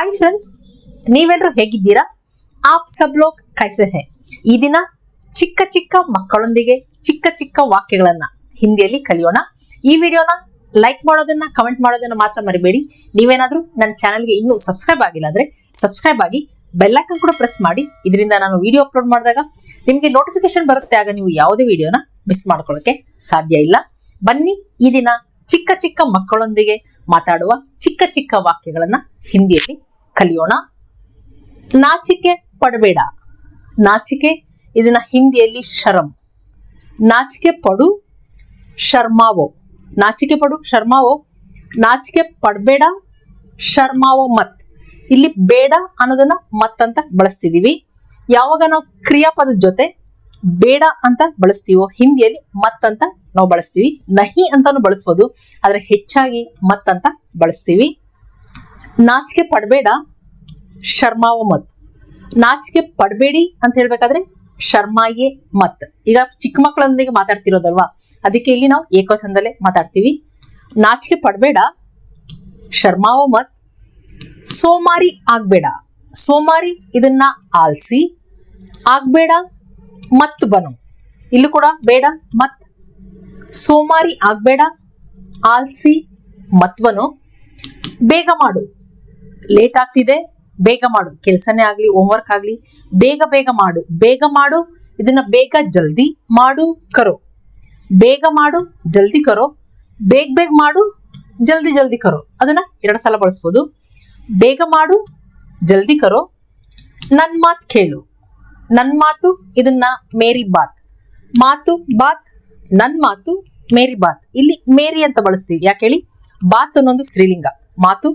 Hi friends ನೀವೆಲ್ಲರೂ ಹೇಗಿದ್ದೀರಾ? App ಸಬ್ ಲೋಕ್ ಕೈಸೆ ಹೇ ಈ ದಿನ ಚಿಕ್ಕ ಚಿಕ್ಕ ಮಕ್ಕಳೊಂದಿಗೆ ಚಿಕ್ಕ ಚಿಕ್ಕ ವಾಕ್ಯಗಳನ್ನ ಹಿಂದಿಯಲ್ಲಿ ಕಲಿಯೋಣ. ಈ ವಿಡಿಯೋನ ಲೈಕ್ ಮಾಡೋದನ್ನ ಕಮೆಂಟ್ ಮಾಡೋದನ್ನ ಮಾತ್ರ ಮರಿಬೇಡಿ. ನೀವೇನಾದ್ರೂ ನನ್ನ ಚಾನಲ್ಗೆ ಇನ್ನೂ ಸಬ್ಸ್ಕ್ರೈಬ್ ಆಗಿಲ್ಲ ಅಂದ್ರೆ ಸಬ್ಸ್ಕ್ರೈಬ್ ಆಗಿ ಬೆಲ್ಲೈಕನ್ ಕೂಡ ಪ್ರೆಸ್ ಮಾಡಿ. ಇದರಿಂದ ನಾನು ವಿಡಿಯೋ ಅಪ್ಲೋಡ್ ಮಾಡಿದಾಗ ನಿಮಗೆ ನೋಟಿಫಿಕೇಶನ್ ಬರುತ್ತೆ. ಆಗ ನೀವು ಯಾವುದೇ ವಿಡಿಯೋನ ಮಿಸ್ ಮಾಡ್ಕೊಳ್ಳೋಕೆ ಸಾಧ್ಯ ಇಲ್ಲ. ಬನ್ನಿ ಈ ದಿನ ಚಿಕ್ಕ ಚಿಕ್ಕ ಮಕ್ಕಳೊಂದಿಗೆ ಮಾತಾಡುವ ಚಿಕ್ಕ ಚಿಕ್ಕ ವಾಕ್ಯಗಳನ್ನ ಹಿಂದಿಯಲ್ಲಿ ಕಲಿಯೋಣ. ನಾಚಿಕೆ ಪಡಬೇಡ. ನಾಚಿಕೆ, ಇದನ್ನ ಹಿಂದಿಯಲ್ಲಿ ಶರಂ. ನಾಚಿಕೆ ಪಡು, ಶರ್ಮಾವೋ. ನಾಚಿಕೆ ಪಡು, ಶರ್ಮಾವೋ. ನಾಚಿಕೆ ಪಡಬೇಡ, ಶರ್ಮಾವೋ ಮತ್. ಇಲ್ಲಿ ಬೇಡ ಅನ್ನೋದನ್ನ ಮತ್ ಅಂತ ಬಳಸ್ತಿದೀವಿ. ಯಾವಾಗ ನಾವು ಕ್ರಿಯಾಪದ ಜೊತೆ ಬೇಡ ಅಂತ ಬಳಸ್ತೀವೋ, ಹಿಂದಿಯಲ್ಲಿ ಮತ್ ಅಂತ ನಾವು ಬಳಸ್ತೀವಿ. ನಹಿ ಅಂತಾನು ಬಳಸ್ಬೋದು, ಆದ್ರೆ ಹೆಚ್ಚಾಗಿ ಮತ್ ಅಂತ ಬಳಸ್ತೀವಿ. ನಾಚಿಕೆ ಪಡಬೇಡ ಶರ್ಮಾವ ಮತ್. ನಾಚಿಕೆ ಪಡಬೇಡಿ ಅಂತ ಹೇಳ್ಬೇಕಾದ್ರೆ ಶರ್ಮಾಯೇ ಮತ್. ಈಗ ಚಿಕ್ಕ ಮಕ್ಕಳೊಂದಿಗೆ ಮಾತಾಡ್ತಿರೋದಲ್ವಾ? ಅದಕ್ಕೆ ಇಲ್ಲಿ ನಾವು ಏಕವಚನದಲ್ಲೇ ಮಾತಾಡ್ತೀವಿ. ನಾಚಿಕೆ ಪಡಬೇಡ, ಶರ್ಮಾವ ಮತ್, ಸೋಮಾರಿ ಆಗ್ಬೇಡ. ಸೋಮಾರಿ ಇದನ್ನ ಆಲ್ಸಿ, ಆಗ್ಬೇಡ ಮತ್ ಬನು. ಇಲ್ಲೂ ಕೂಡ ಬೇಡ ಮತ್. ಸೋಮಾರಿ ಆಗ್ಬೇಡ, ಆಲ್ಸಿ ಮತ್ವನು ಬೇಗ ಮಾಡು. ಲೇಟ್ ಆಗ್ತಿದೆ. ಬೇಗ ಮಾಡು. ಕೆಲಸನೇ ಆಗ್ಲಿ ಹೋಮ್ವರ್ಕ್ ಆಗ್ಲಿ, ಬೇಗ ಬೇಗ ಮಾಡು. ಬೇಗ ಮಾಡು, ಇದನ್ನ ಬೇಗ ಜಲ್ದಿ ಮಾಡು, ಕರೋ. ಬೇಗ ಮಾಡು, ಜಲ್ದಿ ಕರೋ. ಬೇಗ ಬೇಗ ಮಾಡು, ಜಲ್ದಿ ಜಲ್ದಿ ಕರೋ. ಅದನ್ನ ಎರಡು ಸಲ ಬಳಸ್ಬೋದು. ಬೇಗ ಮಾಡು, ಜಲ್ದಿ ಕರೋ. ನನ್ನ ಮಾತು ಕೇಳು. ನನ್ನ ಮಾತು, ಇದನ್ನ ಮೇರಿ ಬಾತ್. ಮಾತು, ಬಾತ್ ನನ್ನ ಮಾತು, ಮೇರಿ ಬಾತ್. ಇಲ್ಲಿ ಮೇರಿ ಅಂತ ಬಳಸ್ತೀವಿ. ಯಾಕೆ ಹೇಳಿ? ಬಾತ್ ಅನ್ನೊಂದು ಸ್ತ್ರೀಲಿಂಗ. ಮಾತು,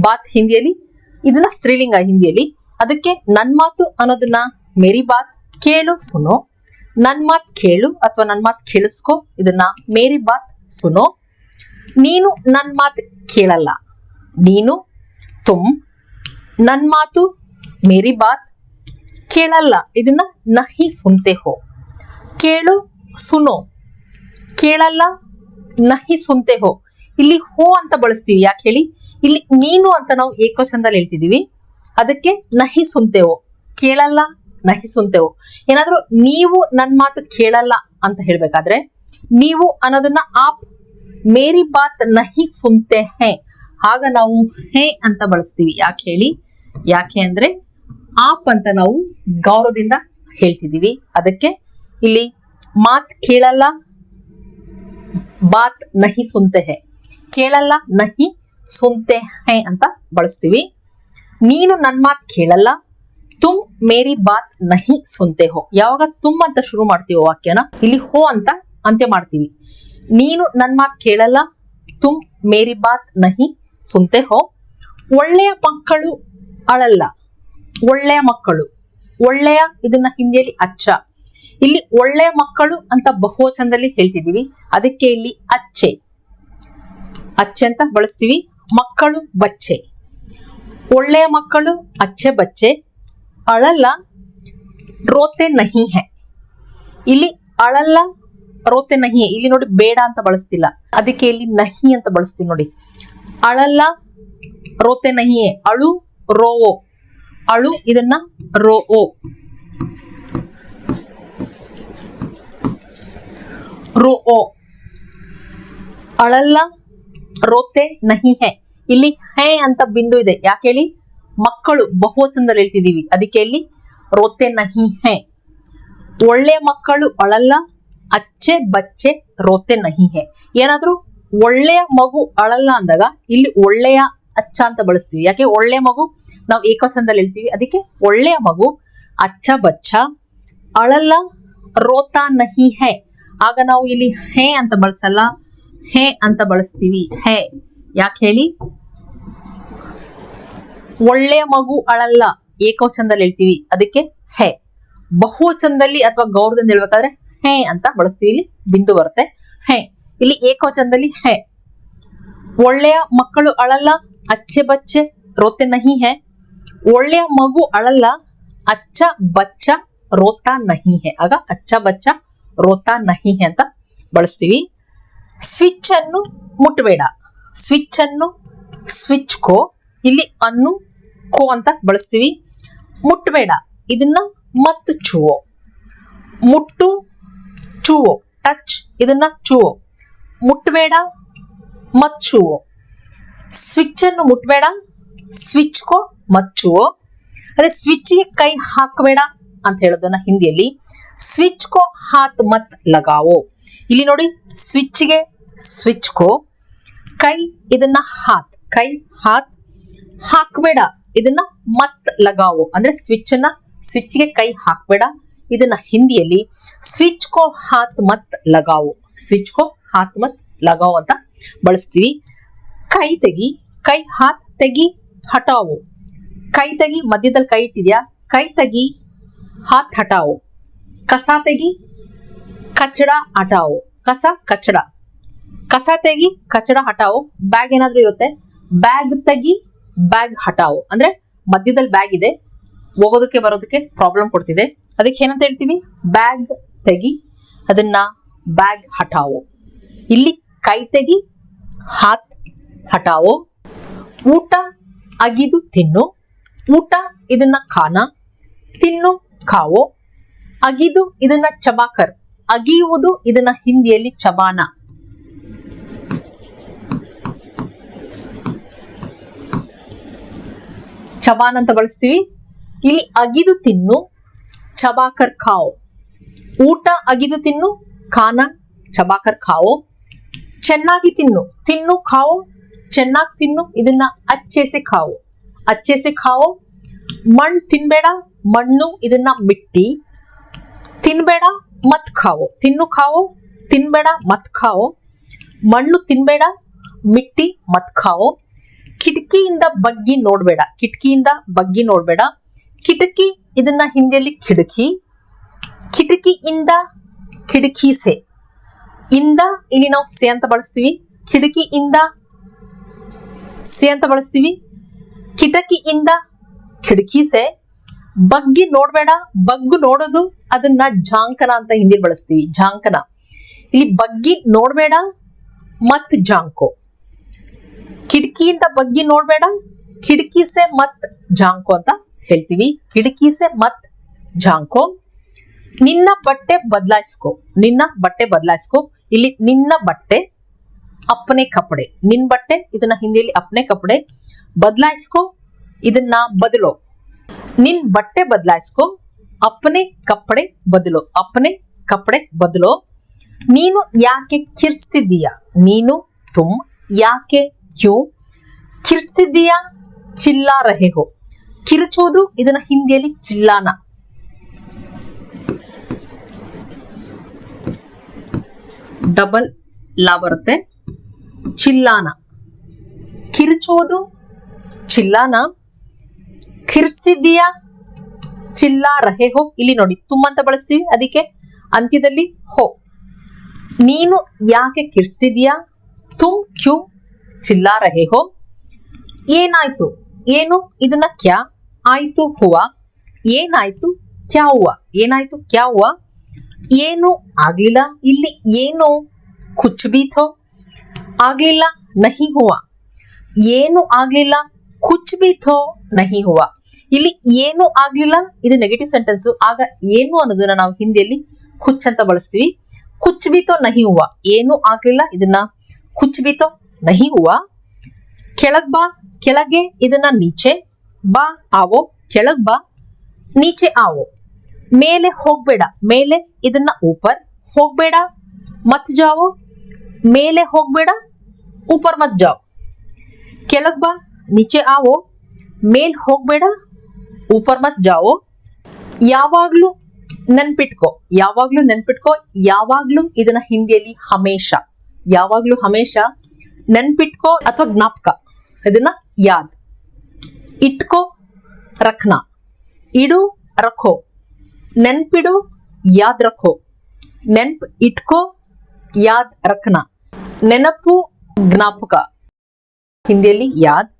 ಬಾತ್ ಹಿಂದಿಯಲ್ಲಿ ಇದನ್ನ ಸ್ತ್ರೀಲಿಂಗ ಹಿಂದಿಯಲ್ಲಿ. ಅದಕ್ಕೆ ನನ್ ಮಾತು ಅನ್ನೋದನ್ನ ಮೇರಿ ಬಾತ್, ಕೇಳು, ಸುನೋ. ನನ್ ಮಾತ್ ಕೇಳು ಅಥವಾ ನನ್ ಮಾತ್ ಕೇಳಿಸ್ಕೋ, ಇದನ್ನ ಮೇರಿ ಬಾತ್, ಸುನೋ. ನೀನು ನನ್ ಮಾತ್ ಕೇಳಲ್ಲ. ನೀನು ತುಮ್. ನನ್ ಮಾತು ಮೇರಿ ಬಾತ್, ಕೇಳಲ್ಲ. ಇದನ್ನ ನಹಿ ಸುನ್ತೆ ಹೋ. ಕೇಳು, ಸುನೋ. ಕೇಳಲ್ಲ, ನಹಿ ಸುನ್ತೆ ಹೋ. ಇಲ್ಲಿ ಹೋ ಅಂತ ಬಳಸ್ತೀವಿ. ಯಾಕೆ ಹೇಳಿ? ಇಲ್ಲಿ ನೀನು ಅಂತ ನಾವು ಏಕವಚನದಲ್ಲಿ ಹೇಳ್ತಿದೀವಿ. ಅದಕ್ಕೆ ನಹಿ ಸುನ್ತೆವೋ ಕೇಳಲ್ಲ ನಹಿಸುಂತೆವು ಏನಾದ್ರೂ ನೀವು ನನ್ ಮಾತು ಕೇಳಲ್ಲ ಅಂತ ಹೇಳ್ಬೇಕಾದ್ರೆ, ನೀವು ಅನ್ನೋದನ್ನ ಆಪ್, ಮೇರಿ ಬಾತ್ ನಹಿ ಸುನ್ತೆ ಹೇ. ಆಗ ನಾವು ಹೇ ಅಂತ ಬಳಸ್ತೀವಿ. ಯಾಕೆ ಹೇಳಿ? ಯಾಕೆ ಅಂದ್ರೆ ಆಪ್ ಅಂತ ನಾವು ಗೌರವದಿಂದ ಹೇಳ್ತಿದೀವಿ. ಅದಕ್ಕೆ ಇಲ್ಲಿ ಮಾತ್ ಕೇಳಲ್ಲ, ಬಾತ್ ನಹಿ ಸುನ್ತೆ ಹೇ. ಕೇಳಲ್ಲ, ನಹಿ ಸುನ್ತೆ ಹೈ ಅಂತ ಬಳಸ್ತೀವಿ. ನೀನು ನನ್ ಮಾತ್ ಕೇಳಲ್ಲ. ತುಮ್ ಮೇರಿ ಬಾತ್ ನಹಿ ಸುನ್ತೆ ಹೋ. ಯಾವಾಗ ತುಮ್ ಅಂತ ಶುರು ಮಾಡ್ತೀವೋ ವಾಕ್ಯನ, ಇಲ್ಲಿ ಹೋ ಅಂತ ಅಂತ್ಯ ಮಾಡ್ತೀವಿ. ನೀನು ನನ್ ಮಾತ್ ಕೇಳಲ್ಲ. ತುಮ್ ಮೇರಿ ಬಾತ್ ನಹಿ ಸುಂತೆ ಹೋ. ಒಳ್ಳೆಯ ಮಕ್ಕಳು ಅಳಲ್ಲ. ಒಳ್ಳೆಯ ಮಕ್ಕಳು. ಒಳ್ಳೆಯ ಇದನ್ನ ಹಿಂದಿಯಲ್ಲಿ ಅಚ್ಚ. ಇಲ್ಲಿ ಒಳ್ಳೆಯ ಮಕ್ಕಳು ಅಂತ ಬಹುವಚನದಲ್ಲಿ ಹೇಳ್ತಿದೀವಿ ಅದಕ್ಕೆ ಇಲ್ಲಿ ಅಚ್ಚೆ. ಅಚ್ಚೆ ಅಂತ ಬಳಸ್ತೀವಿ. ಮಕ್ಕಳು ಬಚ್ಚೆ. ಒಳ್ಳೆಯ ಮಕ್ಕಳು ಅಚ್ಚೆ ಬಚ್ಚೆ. ಅಳಲ್ಲ ರೋತೆ ನಹಿ ಹೆ ಇಲ್ಲಿ ಅಳಲ್ಲ ರೋತೆ ನಹಿ. ಇಲ್ಲಿ ನೋಡಿ ಬೇಡ ಅಂತ ಬಳಸ್ತಿಲ್ಲ. ಅದಕ್ಕೆ ಇಲ್ಲಿ ನಹಿ ಅಂತ ಬಳಸ್ತೀವಿ ನೋಡಿ. ಅಳಲ್ಲ ರೋತೆ ನಹಿ ಅಳು, ರೋವೋ. ಅಳು ಇದನ್ನ ರೋ ಓ ರೋ ಓ ಅಳಲ್ಲ ರೋತೆ ನಹಿ ಹೆ ಇಲ್ಲಿ ಹೇ ಅಂತ ಬಿಂದು ಇದೆ. ಯಾಕೆ ಹೇಳಿ? ಮಕ್ಕಳು ಬಹುವಚನದಲ್ಲಿ ಹೇಳ್ತಿದೀವಿ ಅದಕ್ಕೆ ಇಲ್ಲಿ ರೋತೆ ನಹಿ ಹೇ. ಒಳ್ಳೆಯ ಮಕ್ಕಳು ಅಳಲ್ಲ, ಅಚ್ಚೆ ಬಚ್ಚೆ ರೋತೆ ನಹಿ ಹೇ. ಏನಾದ್ರೂ ಒಳ್ಳೆಯ ಮಗು ಅಳಲ್ಲ ಅಂದಾಗ ಇಲ್ಲಿ ಒಳ್ಳೆಯ ಅಚ್ಚ ಅಂತ ಬಳಸ್ತೀವಿ. ಯಾಕೆ? ಒಳ್ಳೆ ಮಗು ನಾವು ಏಕವಚನದಲ್ಲಿ ಹೇಳ್ತೀವಿ. ಅದಕ್ಕೆ ಒಳ್ಳೆಯ ಮಗು ಅಚ್ಚ ಬಚ್ಚ ಅಳಲ್ಲ ರೋತಾ ನಹಿ ಹೇ. ಆಗ ನಾವು ಇಲ್ಲಿ ಹೇ ಅಂತ ಬಳಸಲ್ಲ. ಹೇ ಅಂತ ಬಳಸ್ತೀವಿ. ಹೇ. ಯಾಕೆ ಹೇಳಿ? ಒಳ್ಳೆಯ ಮಗು ಅಳಲ್ಲ. ಏಕವಚನದಲ್ಲಿ ಹೇಳ್ತೀವಿ. ಅದಕ್ಕೆ ಹೇ. ಬಹುವಚನದಲ್ಲಿ ಅಥವಾ ಗೌರವದಿಂದ ಹೇಳ್ಬೇಕಾದ್ರೆ ಹೇ ಅಂತ ಬಳಸ್ತೀವಿ. ಇಲ್ಲಿ ಬಿಂದು ಬರುತ್ತೆ. ಹೇ. ಇಲ್ಲಿ ಏಕವಚನದಲ್ಲಿ ಹೇ. ಒಳ್ಳೆಯ ಮಕ್ಕಳು ಅಳಲ್ಲ, ಅಚ್ಚೆ ಬಚ್ಚೆ, ರೋತೆ ನಹಿ ಹೆ. ಒಳ್ಳೆಯ ಮಗು ಅಳಲ್ಲ, ಅಚ್ಚ ಬಚ್ಚ, ರೋತಾ ನಹಿ ಹೆ. ಆಗ ಅಚ್ಚ ಬಚ್ಚ, ರೋತಾ ನಹಿ ಹೆ ಅಂತ ಬಳಸ್ತೀವಿ. ಸ್ವಿಚ್ ಅನ್ನು ಮುಟ್ಟಬೇಡ ಸ್ವಿಚ್ ಅನ್ನು ಸ್ವಿಚ್ ಕೋ. ಇಲ್ಲಿ ಅನ್ನು, ಕೋ ಅಂತ ಬಳಸ್ತೀವಿ. ಮುಟ್ಬೇಡ. ಇದನ್ನ ಮತ್ ಚುವೋ. ಮುಟ್ಟು, ಚುವೋ. ಟಚ್, ಇದನ್ನ ಚುವೋ. ಮುಟ್ಬೇಡ, ಮತ್ ಚುವೋ. ಸ್ವಿಚ್ ಅನ್ನು ಮುಟ್ಬೇಡ ಸ್ವಿಚ್ ಕೋ ಮಚ್ಚುವೋ ಅದೇ ಸ್ವಿಚ್ಗೆ ಕೈ ಹಾಕಬೇಡ ಅಂತ ಹೇಳೋದನ್ನ ಹಿಂದಿಯಲ್ಲಿ. ಸ್ವಿಚ್ ಕೋ, ಹಾತ್, ಮತ್ ಲಗಾವೋ. ಇಲ್ಲಿ ನೋಡಿ ಸ್ವಿಚ್ಗೆ ಸ್ವಿಚ್ ಕೋ. ಕೈ, ಇದನ್ನ ಹಾತ್. ಕೈ, ಹಾತ್ ಹಾಕ್ಬೇಡ. ಇದನ್ನ ಮತ್ ಲಗಾವೋ. ಅಂದ್ರೆ ಸ್ವಿಚ್ ಅನ್ನ ಸ್ವಿಚ್ಗೆ ಕೈ ಹಾಕ್ಬೇಡ. ಇದನ್ನ ಹಿಂದಿಯಲ್ಲಿ ಸ್ವಿಚ್ ಕೋ ಹಾತ್ ಮತ್ ಲಗಾವೋ. ಸ್ವಿಚ್ ಕೋ ಹಾತ್ ಮತ್ ಲಗಾವೋ ಅಂತ ಬಳಸ್ತೀವಿ. ಕೈ ತೆಗಿ, ಕೈ ಹಾತ್ ತೆಗಿ ಹಟಾವು ಕೈ ತೆಗಿ ಮಧ್ಯದಲ್ಲಿ ಕೈ ಇಟ್ಟಿದ್ಯಾ? ಕೈ ತೆಗಿ ಹಾತ್ ಹಟಾವು ಕಸ ತೆಗಿ ಕಚಡ ಹಟಾವು ಕಸ, ಕಚಡ. ಕಸ ತೆಗಿ ಕಚಡ ಹಟಾವು ಬ್ಯಾಗ್ ಏನಾದ್ರೂ ಇರುತ್ತೆ? ಬ್ಯಾಗ್ ತೆಗಿ ಬ್ಯಾಗ್ ಹಟಾವು ಅಂದ್ರೆ ಮಧ್ಯದಲ್ಲಿ ಬ್ಯಾಗ್ ಇದೆ. ಹೋಗೋದಕ್ಕೆ ಬರೋದಕ್ಕೆ ಪ್ರಾಬ್ಲಮ್ ಕೊಡ್ತಿದೆ. ಅದಕ್ಕೆ ಏನಂತ ಹೇಳ್ತೀವಿ ಬ್ಯಾಗ್ ತೆಗಿ, ಅದನ್ನ ಬ್ಯಾಗ್ ಹಟಾವು ಇಲ್ಲಿ ಕೈ ತೆಗಿ, ಹಾತ್ ಹಟಾವು ಊಟ ಅಗಿದು ತಿನ್ನು. ಊಟ ಇದನ್ನ ಖಾನ, ತಿನ್ನು ಖಾವೋ. ಅಗಿದು ಇದನ್ನ ಚಬಾಕರ್. ಅಗಿಯುವುದು ಇದನ್ನ ಹಿಂದಿಯಲ್ಲಿ ಚಬಾನ. ಚಬಾನ್ ಅಂತ ಬಳಸ್ತೀವಿ. ಇಲ್ಲಿ ಅಗಿದು ತಿನ್ನು, ಚಬಾಕರ್ ಖಾವ್. ಊಟ ಅಗಿದು ತಿನ್ನು, ಖಾನ, ಚಬಾಕರ್ ಖಾವೋ. ಚೆನ್ನಾಗಿ ತಿನ್ನು ತಿನ್ನು ಖಾವೋ, ಚೆನ್ನಾಗಿ ತಿನ್ನು, ಇದನ್ನ ಅಚ್ಚೆಸೆ ಖಾವೋ. ಅಚ್ಚೆಸೆ ಖಾವೋ ಮಣ್ಣು ತಿನ್ಬೇಡ, ಮಣ್ಣು ಇದನ್ನ ಮಿಟ್ಟಿ ತಿನ್ಬೇಡ, ಮತ್ ಖಾವೋ. ತಿನ್ನು ಖಾವೋ, ತಿನ್ಬೇಡ, ಮತ್ ಖಾವೋ. ಮಣ್ಣು ತಿನ್ಬೇಡ, ಮಿಟ್ಟಿ, ಮತ್ ಖಾವೋ. ಕಿಟಕಿಯಿಂದ ಬಗ್ಗಿ ನೋಡ್ಬೇಡ, ಕಿಟಕಿಯಿಂದ ಬಗ್ಗಿ ನೋಡ್ಬೇಡ. ಕಿಟಕಿ ಇದನ್ನ ಹಿಂದಿಯಲ್ಲಿ ಕಿಟಕಿ, ಕಿಟಕಿಯಿಂದ ಕಿಟಕಿಸೆ ಇಂದ ಇಲ್ಲಿ ನಾವು ಸೆ ಅಂತ ಬಳಸ್ತೀವಿ, ಕಿಟಕಿಯಿಂದ ಸೆ ಅಂತ ಬಳಸ್ತೀವಿ, ಕಿಟಕಿಯಿಂದ ಕಿಟಕಿಸೆ ಬಗ್ಗಿ ನೋಡ್ಬೇಡ, ಬಗ್ಗು ನೋಡೋದು ಅದನ್ನ ಜಾಂಕನ ಅಂತ ಹಿಂದಿ ಬಳಸ್ತೀವಿ, ಜಾಂಕನ. ಇಲ್ಲಿ ಬಗ್ಗಿ ನೋಡ್ಬೇಡ ಮತ್ ಜಾಂಕೋ. ಕಿಟಕಿಯಿಂದ ಬಗ್ಗಿ ನೋಡ್ಬೇಡ. ಕಿಟಕಿಸೆ ಮತ್ ಜಾಂಕೋ ಅಂತ ಹೇಳ್ತೀವಿ. ಕಿಟಕಿಸೆ ಮತ್ ಜಾಂಕೋ. ನಿನ್ನ ಬಟ್ಟೆ ಬದಲಾಯಿಸ್ಕೋ. ನಿನ್ನ ಬಟ್ಟೆ ಬದಲಾಯಿಸ್ಕೋ. ಇಲ್ಲಿ ನಿನ್ನ ಬಟ್ಟೆ ಅಪ್ಪನೆ ಕಪಡೆ. ನಿನ್ ಬಟ್ಟೆ, ಇದನ್ನ ಹಿಂದಿಯಲ್ಲಿ ಅಪ್ಪನೆ ಕಪಡೆ. ಬದಲಾಯಿಸ್ಕೋ, ಇದನ್ನ ಬದಲೋ. ನಿನ್ ಬಟ್ಟೆ ಬದಲಾಯಿಸ್ಕೋ ಅಪ್ಪನೆ ಕಪ್ಪಡೆ ಬದಲೋ. ಅಪ್ಪನೆ ಕಪ್ಪಡೆ ಬದಲೋ. ನೀನು ಯಾಕೆ ಕಿರ್ಚ್ತಿದ್ದೀಯ? ನೀನು ತುಮ್ ಯಾಕೆ ಕ್ಯೂ ಕಿರುಚ್ತಿದ್ದೀಯಾ ಚಿಲ್ಲಾ ರಹೆ ಹೋ. ಕಿರುಚೋದು ಇದನ್ನ ಹಿಂದಿಯಲ್ಲಿ ಚಿಲ್ಲಾನ. ಡಬಲ್ ಲಾ ಬರುತ್ತೆ ಚಿಲ್ಲಾನ. ಕಿರುಚೋದು ಚಿಲ್ಲಾನ. ಕಿರುಚ್ತಿದ್ದೀಯಾ ಚಿಲ್ಲಾ ರಹೆ ಹೋ. ಇಲ್ಲಿ ನೋಡಿ ತುಂಬಂತ ಬಳಸ್ತೀವಿ ಅದಕ್ಕೆ ಅಂತ್ಯದಲ್ಲಿ ಹೋ. ನೀನು ಯಾಕೆ ಕಿರ್ಚ್ತಿದ್ದೀಯಾ ತುಮ್ ಕ್ಯೂ ಚಿಲ್ಲಾ ರಹೆ ಹೋ. ಏನಾಯ್ತು? ಏನು? ಇದನ್ನ ಕ್ಯಾ? ಆಯ್ತು ಹುವ. ಏನಾಯ್ತು? ಕ್ಯಾ ಹುವ. ಏನಾಯ್ತು? ಕ್ಯಾ ಹುವ. ಏನು? ಆಗ್ಲಿಲ್ಲ. ಇಲ್ಲಿ ಏನು? ಕುಚ್ ಬೀಥೋ ಆಗ್ಲಿಲ್ಲ. ನಹಿ ಹುವ. ಏನು ಆಗ್ಲಿಲ್ಲ? ಕುಚ್ ಬೀಥೋ ನಹಿ ಹುವ. ಇಲ್ಲಿ ಏನು ಆಗ್ಲಿಲ್ಲ? ಇದು ನೆಗೆಟಿವ್ ಸೆಂಟೆನ್ಸ್ ಆಗ ಏನು ಅನ್ನೋದನ್ನ ನಾವು ಹಿಂದಿಯಲ್ಲಿ ಕುಚ್ ಅಂತ ಬಳಸ್ತೀವಿ. ಕುಚ್ ಬೀತೋ ನಹಿ ಹುವ. ಏನು ಆಗ್ಲಿಲ್ಲ? ಇದನ್ನ ಕುಚ್ ಬಿ ನಹಿ ಹುವ ಕೆಳಗ್ ಬಾ, ಕೆಳಗೆ ಇದನ್ನ ನೀಚೆ, ಬಾ ಆವೋ, ಕೆಳಗ್ ಬಾ, ನೀಚೆ ಆವೋ. ಮೇಲೆ ಹೋಗ್ಬೇಡ, ಮೇಲೆ ಇದನ್ನ ಊಪರ್ ಹೋಗ್ಬೇಡ, ಮತ್ ಜಾವೋ, ಮೇಲೆ ಹೋಗ್ಬೇಡ ಊಪರ್ ಮತ್ ಜಾವ್. ಕೆಳಗ್ ಬಾ, ನೀಚೆ ಆವೋ, ಮೇಲ್ ಹೋಗ್ಬೇಡ ಊಪರ್ ಮತ್ ಜಾವೋ. ಯಾವಾಗ್ಲೂ ನೆನ್ಪಿಟ್ಕೋ ಯಾವಾಗ್ಲೂ ನೆನ್ಪಿಟ್ಕೋ, ಯಾವಾಗ್ಲೂ ಇದನ್ನ ಹಿಂದಿಯಲ್ಲಿ ಹಮೇಶ. ಯಾವಾಗ್ಲೂ ಹಮೇಶ. ನೆನ್ಪಿಟ್ಕೋ ಅಥವಾ ಜ್ಞಾಪಕ? ಇದನ್ನ ಯಾದ್. ಇಟ್ಕೋ ರಕ್ನ ಇಡು, ರಖೋ. ನೆನ್ಪಿಡು, ಯಾದ್, ರಖೋ. ನೆನ್ಪ್, ಇಟ್ಕೋ, ಯಾದ್ ರಕ್ನ ನೆನಪು, ಜ್ಞಾಪಕ. ಹಿಂದಿಯಲ್ಲಿ ಯಾದ್.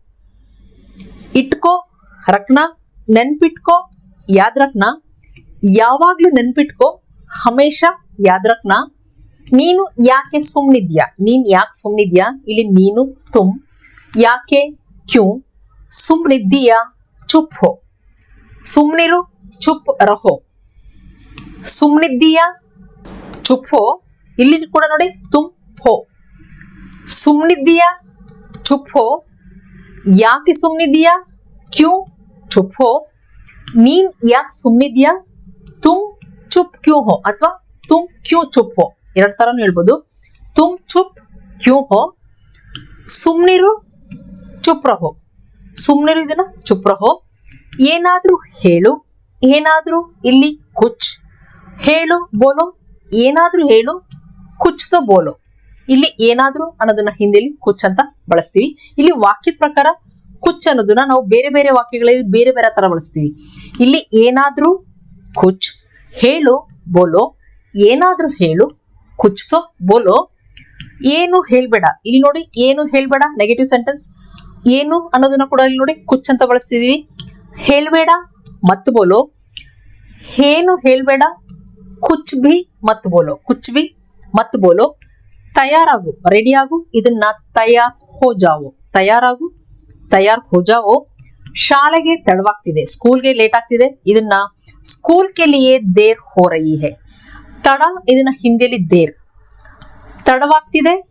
ಇಟ್ಕೋ ರಕ್ನ ನೆನ್ಪಿಟ್ಕೋ, ಯಾದ್ ರಕ್ನ ಯಾವಾಗ್ಲೂ ನೆನ್ಪಿಟ್ಕೋ, ಹಮೇಶ, ಯಾದ್, ರಖ್ನಾ. ನೀನು ಯಾಕೆ ಸುಮ್ನಿದ್ಯಾ? ನೀನು ಯಾಕೆ ಸುಮ್ನಿದ್ಯಾ? ಇಲ್ಲಿ ನೀನು, ತುಮ್. ಯಾಕೆ ಕ್ಯೂ? ಸುಮ್ಮನಿದ್ದೀಯ ಚುಪ್ ಹೋ. ಸುಮ್ನಿರು, ಚುಪ್ ರಹೋ. ಸುಮ್ನಿದ್ದೀಯಾ? ಚುಪ್ ಹೋ. ಇಲ್ಲಿ ಕೂಡ ನೋಡಿ, ತುಮ್ ಹೋ. ಸುಮ್ನಿದ್ದೀಯಾ? ಚುಪ್ ಹೋ. ಯಾಕೆ ಸುಮ್ಮನಿದ್ದೀಯ ಕ್ಯೂ? ಚುಪ್ ಹೋ. ನೀನ್ ಯಾಕೆ ಸುಮ್ನಿದ್ಯಾ ತುಮ್, ಚುಪ್ ಕ್ಯೂ ಹೋ. ಅಥವಾ ತುಮ್ ಕ್ಯೂ ಚುಪ್ ಹೋ. ಎರಡು ತರನು ಹೇಳ್ಬೋದು. ತುಮ್ ಚುಪ್, ಕ್ಯೂ ಹೋ, ಸುಮ್ನಿರು ಚುಪ್ರ ಹೋ ಸುಮ್ನಿರು ಇದನ್ನ ಚುಪ್ರ ಹೋ ಏನಾದರೂ ಹೇಳು, ಏನಾದರೂ ಇಲ್ಲಿ ಕುಚ್. ಹೇಳು, ಬೋಲೋ, ಏನಾದರೂ ಹೇಳು ಕುಚ್ತೋ ಬೋಲೋ. ಇಲ್ಲಿ ಏನಾದರೂ ಅನ್ನೋದನ್ನ ಹಿಂದಿಯಲ್ಲಿ ಕುಚ್ ಅಂತ ಬಳಸ್ತೀವಿ. ಇಲ್ಲಿ ವಾಕ್ಯದ ಪ್ರಕಾರ ಕುಚ್ ಅನ್ನೋದನ್ನ ನಾವು ಬೇರೆ ಬೇರೆ ವಾಕ್ಯಗಳಲ್ಲಿ ಬೇರೆ ಬೇರೆ ತರ ಬಳಸ್ತೀವಿ. ಇಲ್ಲಿ ಏನಾದರೂ ಕುಚ್, ಹೇಳು, ಬೋಲೋ, ಏನಾದರೂ ಹೇಳು ಕುಚ್ತೋ ಬೋಲೋ, ಏನು ಹೇಳ್ಬೇಡ. ಇಲ್ಲಿ ನೋಡಿ, ಏನು ಹೇಳ್ಬೇಡ ನೆಗೆಟಿವ್ ಸೆಂಟೆನ್ಸ್ ಏನು ಅನ್ನೋದನ್ನ ಕೂಡ ಇಲ್ಲಿ ನೋಡಿ ಕುಚ್ ಅಂತ ಬಳಸ್ತಿದೀವಿ. ಹೇಳ್ಬೇಡ ಮತ್ತು ಬೋಲೋ. ಏನು ಹೇಳ್ಬೇಡ, ಕುಚ್ ಬಿ ಮತ್ತು ಬೋಲೋ. ಕುಚ್ ಬಿ ಮತ್ತು ಬೋಲೋ. ತಯಾರಾಗು ರೆಡಿ ಆಗು, ಇದನ್ನ ತಯಾರ್ ಹೋಜಾವೋ ತಯಾರಾಗು, ತಯಾರ್ ಹೋಜಾವೋ ಶಾಲೆಗೆ ತಡವಾಗ್ತಿದೆ ಸ್ಕೂಲ್ಗೆ ಲೇಟ್ ಆಗ್ತಿದೆ. ಇದನ್ನ ಸ್ಕೂಲ್ ಕೆ ಲಿಯೇ ದೇರ್ ಹೋ ಹೈ. ತಡ ಇದನ್ನ ಹಿಂದಿಯಲ್ಲಿ ದೇರ್. ತಡವಾಗ್ತಿದೆ,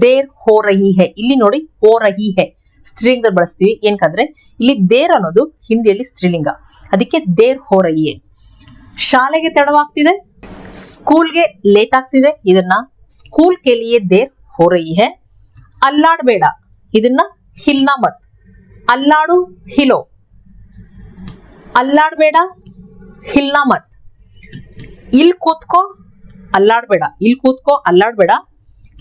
ದೇರ್ ಹೋ ರಹಿ ಹೆ ಇಲ್ಲಿ ನೋಡಿ ಹೋ ರಹಿ ಹೆ ಸ್ತ್ರೀಲಿಂಗ ಬಳಸ್ತೀವಿ. ಏನಕಂದ್ರೆ, ಇಲ್ಲಿ ದೇರ್ ಅನ್ನೋದು ಹಿಂದಿಯಲ್ಲಿ ಸ್ತ್ರೀಲಿಂಗ. ಅದಕ್ಕೆ ದೇರ್ ಹೋ ರಹಿ ಹೈ ಶಾಲೆಗೆ ತಡವಾಗ್ತಿದೆ, ಸ್ಕೂಲ್ಗೆ ಲೇಟ್ ಆಗ್ತಿದೆ ಇದನ್ನ ಸ್ಕೂಲ್ ಕೇಳಿಯೇ ದೇರ್ ಹೋ ರಹಿ ಹೆ ಅಲ್ಲಾಡ್ಬೇಡ. ಇದನ್ನ ಹಿಲ್ನಾ ಮತ್ ಅಲ್ಲಾಡು ಹಿಲೋ. ಅಲ್ಲಾಡ್ಬೇಡ ಹಿಲ್ನಾ ಮತ್ ಇಲ್ಲಿ ಕೂತ್ಕೋ, ಅಲ್ಲಾಡ್ಬೇಡ. ಇಲ್ಲಿ ಕೂತ್ಕೋ, ಅಲ್ಲಾಡ್ಬೇಡ.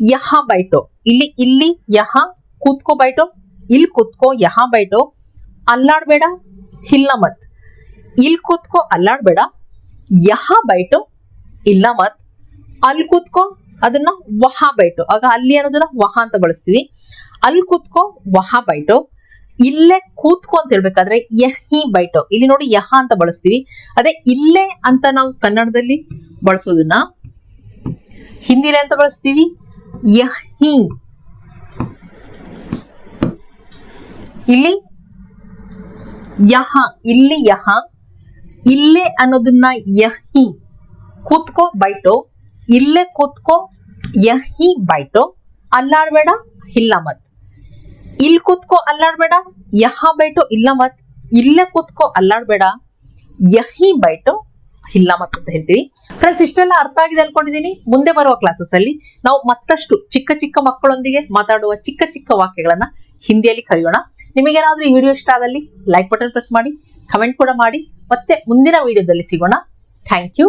ಯಹ ಬೈಟೋ. ಇಲ್ಲಿ ಇಲ್ಲಿ ಯಹ, ಕೂತ್ಕೋ ಬೈಟೋ. ಇಲ್ಲಿ ಕೂತ್ಕೋ, ಯಹ ಬೈಟೋ. ಅಲ್ಲಾಡ್ಬೇಡ ಇಲ್ಲ ಮತ್ ಇಲ್ಲಿ ಕೂತ್ಕೋ, ಅಲ್ಲಾಡ್ಬೇಡ. ಯಹ ಬೈಟೋ ಇಲ್ಲ ಮತ್ ಅಲ್ಲಿ ಕೂತ್ಕೋ, ಅದನ್ನ ವಹ ಬೈಟೋ. ಆಗ ಅಲ್ಲಿ ಅನ್ನೋದನ್ನ ವಹ ಅಂತ ಬಳಸ್ತೀವಿ. ಅಲ್ಲಿ ಕೂತ್ಕೋ, ವಹ ಬೈಟೋ. ಇಲ್ಲೇ ಕೂತ್ಕೋ ಅಂತ ಹೇಳ್ಬೇಕಾದ್ರೆ ಯಹಿ ಬೈಟೋ. ಇಲ್ಲಿ ನೋಡಿ ಯಹ ಅಂತ ಬಳಸ್ತೀವಿ. ಅದೇ ಇಲ್ಲೇ ಅಂತ ನಾವು ಕನ್ನಡದಲ್ಲಿ ಬಳಸೋದನ್ನ ಹಿಂದಿಲೆ ಅಂತ ಬಳಸ್ತೀವಿ. ಯಹಿ. ಇಲ್ಲಿ ಯಹ ಇಲ್ಲಿ ಯಹ, ಇಲ್ಲೇ ಅನ್ನೋದನ್ನ ಯಹಿ. ಕೂತ್ಕೋ ಬೈಟೋ. ಇಲ್ಲೇ ಕೂತ್ಕೋ ಯಹಿ ಬೈಟೋ. ಅಲ್ಲಾಡ್ಬೇಡ, ಇಲ್ಲ ಇಲ್ಲಿ ಕೂತ್ಕೋ ಅಲ್ಲಾಡ್ಬೇಡ ಯಹ ಬೈಟು ಇಲ್ಲ ಮತ್, ಇಲ್ಲೇ ಕೂತ್ಕೋ ಅಲ್ಲಾಡ್ಬೇಡ ಯಹಿ ಬೈಟು ಇಲ್ಲ ಮತ್ ಅಂತ ಹೇಳ್ತೀವಿ. ಫ್ರೆಂಡ್ಸ್ ಇಷ್ಟೆಲ್ಲ ಅರ್ಥ ಆಗಿದೆ ಅನ್ಕೊಂಡಿದೀನಿ. ಮುಂದೆ ಬರುವ ಕ್ಲಾಸಸ್ ಅಲ್ಲಿ ನಾವು ಮತ್ತಷ್ಟು ಚಿಕ್ಕ ಚಿಕ್ಕ ಮಕ್ಕಳೊಂದಿಗೆ ಮಾತಾಡುವ ಚಿಕ್ಕ ಚಿಕ್ಕ ವಾಕ್ಯಗಳನ್ನ ಹಿಂದಿಯಲ್ಲಿ ಕಲಿಯೋಣ. ನಿಮಗೇನಾದ್ರೂ ಈ ವಿಡಿಯೋ ಇಷ್ಟ ಆದಲ್ಲಿ ಲೈಕ್ ಬಟನ್ ಪ್ರೆಸ್ ಮಾಡಿ ಕಮೆಂಟ್ ಕೂಡ ಮಾಡಿ. ಮತ್ತೆ ಮುಂದಿನ ವಿಡಿಯೋದಲ್ಲಿ ಸಿಗೋಣ. Thank you